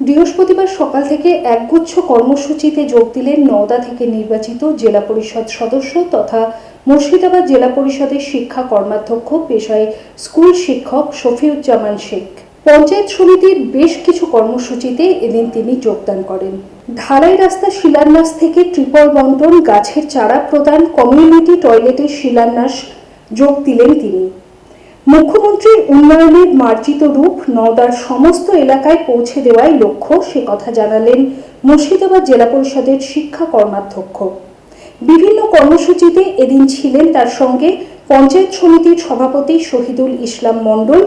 বৃহস্পতিবার সকাল থেকে একগুচ্ছ কর্মসূচিতে যোগ দিলেন নওদা থেকে নির্বাচিত জেলা পরিষদ সদস্য তথা মুর্শিদাবাদ জেলা পরিষদের শিক্ষা কর্মাধ্যক্ষ, পেশায় স্কুল শিক্ষক শফিউজ্জামান শেখ। পঞ্চায়েত সমিতির বেশ কিছু কর্মসূচিতে এদিন তিনি যোগদান করেন। ঢালাই রাস্তা শিলান্যাস থেকে ট্রিপল বন্টন, গাছের চারা প্রদান, কমিউনিটি টয়লেটের শিলান্যাস যোগ দিলেন তিনি। মুখ্যমন্ত্রীর উন্নয়নের মার্জিত রূপ নওদার সমস্ত এলাকায় পৌঁছে দেওয়াই লক্ষ্য, সে কথা জানালেন মুর্শিদাবাদ জেলা পরিষদের শিক্ষা কর্মাধ্যক্ষ। বিভিন্ন কর্মসূচিতে এদিন ছিলেন তার সঙ্গে পঞ্চায়েত সমিতির সভাপতি শহীদুল ইসলাম মণ্ডল,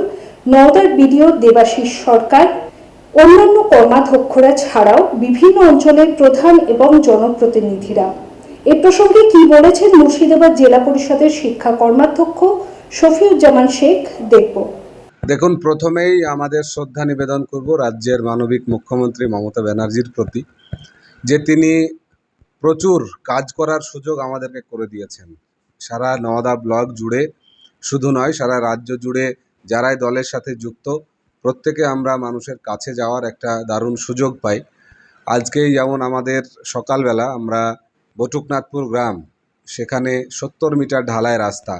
নওদার বিডিও দেবাশিস সরকার, অন্যান্য কর্মাধ্যক্ষরা ছাড়াও বিভিন্ন অঞ্চলের প্রধান এবং জনপ্রতিনিধিরা। এ প্রসঙ্গে কি বলেছেন মুর্শিদাবাদ জেলা পরিষদের শিক্ষা কর্মাধ্যক্ষ শফিউজ্জামান শেখ, দেখব। দেখুন, প্রথমেই আমাদের শ্রদ্ধা নিবেদন করব রাজ্যের মানবিক মুখ্যমন্ত্রী মমতা ব্যানার্জির প্রতি, যে তিনি প্রচুর কাজ করার সুযোগ আমাদেরকে করে দিয়েছেন। সারা নওদা ব্লক জুড়ে শুধু নয়, সারা রাজ্য জুড়ে যারাই দলের সাথে যুক্ত, প্রত্যেকে আমরা মানুষের কাছে যাওয়ার একটা দারুণ সুযোগ পাই। আজকেই যেমন আমাদের সকালবেলা আমরা বটুকনাথপুর গ্রাম, সেখানে সত্তর মিটার ঢালাই রাস্তা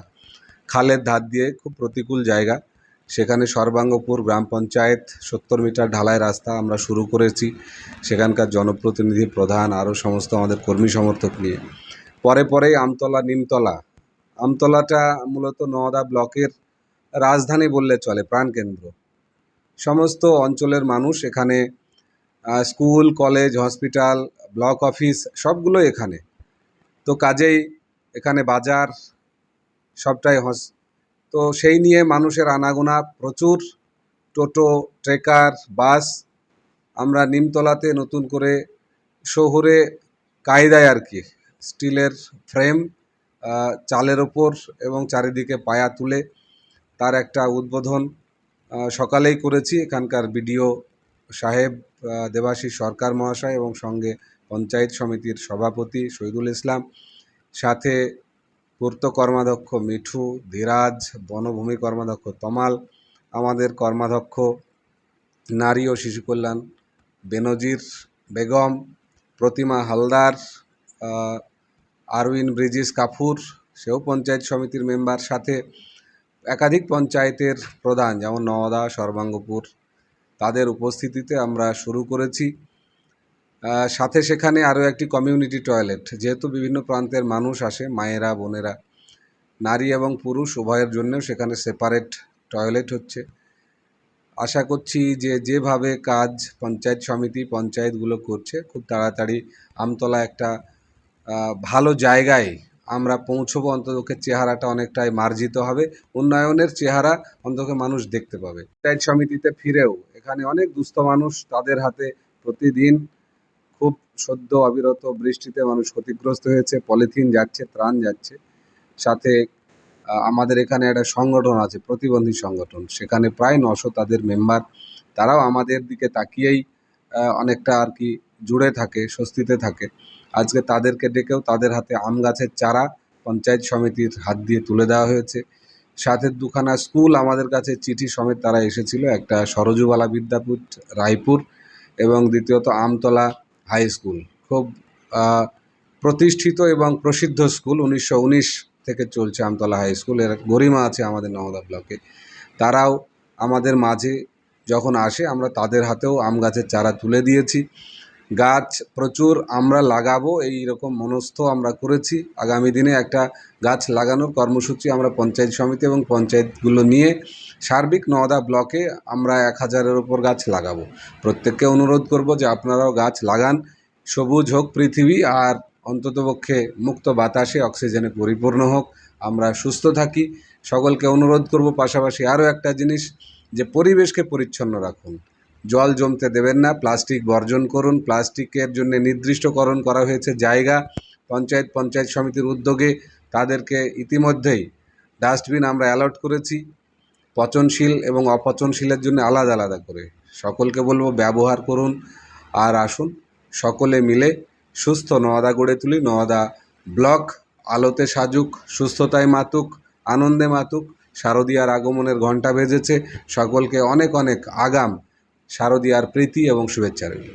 খালের ধার দিয়ে খুব প্রতিকূল জায়গা। সেখানে সর্বাঙ্গপুর গ্রাম পঞ্চায়েত সত্তর মিটার ঢালাই রাস্তা আমরা শুরু করেছি। সেখানকার জনপ্রতিনিধি প্রধান, আরও সমস্ত আমাদের কর্মী সমর্থক নিয়ে। পরে পরেই আমতলা, নিমতলা। আমতলাটা মূলত নওদা ব্লকের রাজধানী বললে চলে, প্রাণকেন্দ্র। সমস্ত অঞ্চলের মানুষ এখানে school, college, hospital, block office সবগুলো এখানে। তো কাজেই এখানে বাজার সবটাই হস তো সেই নিয়ে মানুষের আনাগোনা প্রচুর। টোটো, ট্রেকার, বাস, আমরা নিমতলাতে নতুন করে শহুরে কায়দায় আর কি, স্টিলের ফ্রেম চালের ওপর এবং চারিদিকে পায়া তুলে তার একটা উদ্বোধন সকালেই করেছি। এখানকার বিডিও সাহেব দেবাশিস সরকার মহাশয় এবং সঙ্গে পঞ্চায়েত সমিতির সভাপতি শহীদুল ইসলাম, সাথে পূর্ত কর্মাধ্যক্ষ মিঠু, ধীরাজ, বনভূমি কর্মাধ্যক্ষ তমাল, আমাদের কর্মাধ্যক্ষ নারী ও শিশু কল্যাণ, বেনজির বেগম, প্রতিমা হালদার আরউইন ব্রিজিস কাফুর, সেও পঞ্চায়েত সমিতির মেম্বার, সাথে একাধিক পঞ্চায়েতের প্রধান যেমন নওদা, সর্বাঙ্গপুর, তাদের উপস্থিতিতে আমরা শুরু করেছি। সাথে সেখানে আরও একটি কমিউনিটি টয়লেট যেহেতু বিভিন্ন প্রান্তের মানুষ আসে, মায়েরা, বোনেরা, নারী এবং পুরুষ, উভয়ের জন্যও সেখানে সেপারেট টয়লেট হচ্ছে। আশা করছি যে যেভাবে কাজ পঞ্চায়েত সমিতি, পঞ্চায়েতগুলো করছে, খুব তাড়াতাড়ি আমতলা একটা ভালো জায়গায় আমরা পৌঁছবো অন্ততকে চেহারাটা অনেকটাই মার্জিত হবে। উন্নয়নের চেহারা অন্তত মানুষ দেখতে পাবে। পঞ্চায়েত সমিতিতে ফিরেও এখানে অনেক দুস্থ মানুষ তাদের হাতে প্রতিদিন খুব সদ্য অবিরত বৃষ্টিতে মানুষ ক্ষতিগ্রস্ত হয়েছে, পলিথিন যাচ্ছে, ত্রাণ যাচ্ছে। সাথে আমাদের এখানে একটা সংগঠন আছে, প্রতিবন্ধী সংগঠন। সেখানে প্রায় নশো তাদের মেম্বার। তারাও আমাদের দিকে তাকিয়েই অনেকটা আর কি জুড়ে থাকে, স্বস্তিতে থাকে। আজকে তাদেরকে ডেকেও তাদের হাতে আম গাছের চারা পঞ্চায়েত সমিতির হাত দিয়ে তুলে দেওয়া হয়েছে। সাথে দুখানা স্কুল আমাদের কাছে চিঠি সমেত তারা এসেছিল। একটা সরজুবালা বিদ্যাপীঠ, রায়পুর এবং দ্বিতীয়ত আমতলা হাই স্কুল। খুব প্রতিষ্ঠিত এবং প্রসিদ্ধ স্কুল উনিশশো উনিশ থেকে চলছে আমতলা হাই স্কুল। এর গরিমা আছে আমাদের নওদা ব্লকে। তারাও আমাদের মাঝে যখন আসে আমরা তাদের হাতেও আম গাছের চারা তুলে দিয়েছি। গাছ প্রচুর আমরা লাগাবো এই রকম মনস্থ আমরা করেছি। আগামী দিনে একটা গাছ লাগানোর কর্মসূচি আমরা পঞ্চায়েত সমিতি এবং পঞ্চায়েতগুলো নিয়ে সার্বিক নওদা ব্লকে আমরা এক হাজারের ওপর গাছ লাগাবো। প্রত্যেককে অনুরোধ করব যে আপনারাও গাছ লাগান, সবুজ হোক পৃথিবী, আর অন্ততপক্ষে মুক্ত বাতাসে অক্সিজেনে পরিপূর্ণ হোক, আমরা সুস্থ থাকি। সকলকে অনুরোধ করব পাশাপাশি আরও একটা জিনিস, যে পরিবেশকে পরিচ্ছন্ন রাখুন। জল জমতে দেবেন না, প্লাস্টিক বর্জন করুন, প্লাস্টিকের জন্য নির্দিষ্টকরণ করা হয়েছে জায়গা, পঞ্চায়েত পঞ্চায়েত সমিতির উদ্যোগে। তাদেরকে ইতিমধ্যেই ডাস্টবিন আমরা অ্যালার্ট করেছি, পচনশীল এবং অপচনশীলের জন্য আলাদা আলাদা করে। সকলকে বলব ব্যবহার করুন আর আসুন, সকলে মিলে সুস্থ নওদা গড়ে তুলি। নওদা ব্লক আলোতে সাজুক, সুস্থতায় মাতুক, আনন্দে মাতুক, শারদীয়ার আগমনের ঘণ্টা বেজেছে। সকলকে অনেক অনেক আগাম শারদীয়ার প্রীতি এবং শুভেচ্ছা রইল।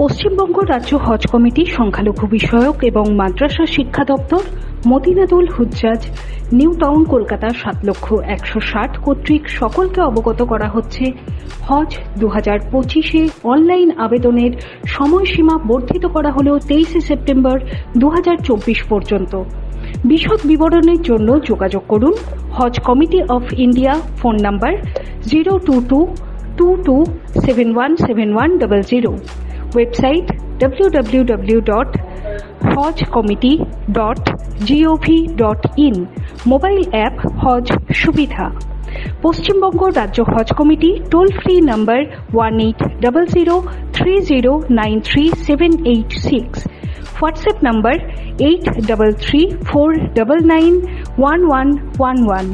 পশ্চিমবঙ্গ রাজ্য হজ কমিটি সংখ্যালঘু বিষয়ক এবং মাদ্রাসা শিক্ষা দপ্তর মদিনাদুল হুজ্জাজ, নিউ টাউন, কলকাতা, সাত লক্ষ একশো ষাট কর্তৃক সকলকে অবগত করা হচ্ছে। হজ দু হাজার পঁচিশে অনলাইন আবেদনের সময়সীমা বর্ধিত করা হলেও তেইশে সেপ্টেম্বর দু পর্যন্ত। বিশদ বিবরণের জন্য যোগাযোগ করুন Haj committee of India phone number zero two two two two seven one seven one double zero website www.hajcommittee.gov.in mobile app Haj Suvidha Paschimbanga রাজ্য Haj committee toll free number one eight double zero three zero nine three seven eight six WhatsApp number eight double three four double nine one one one one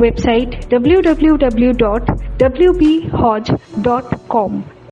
website www.wbhoj.com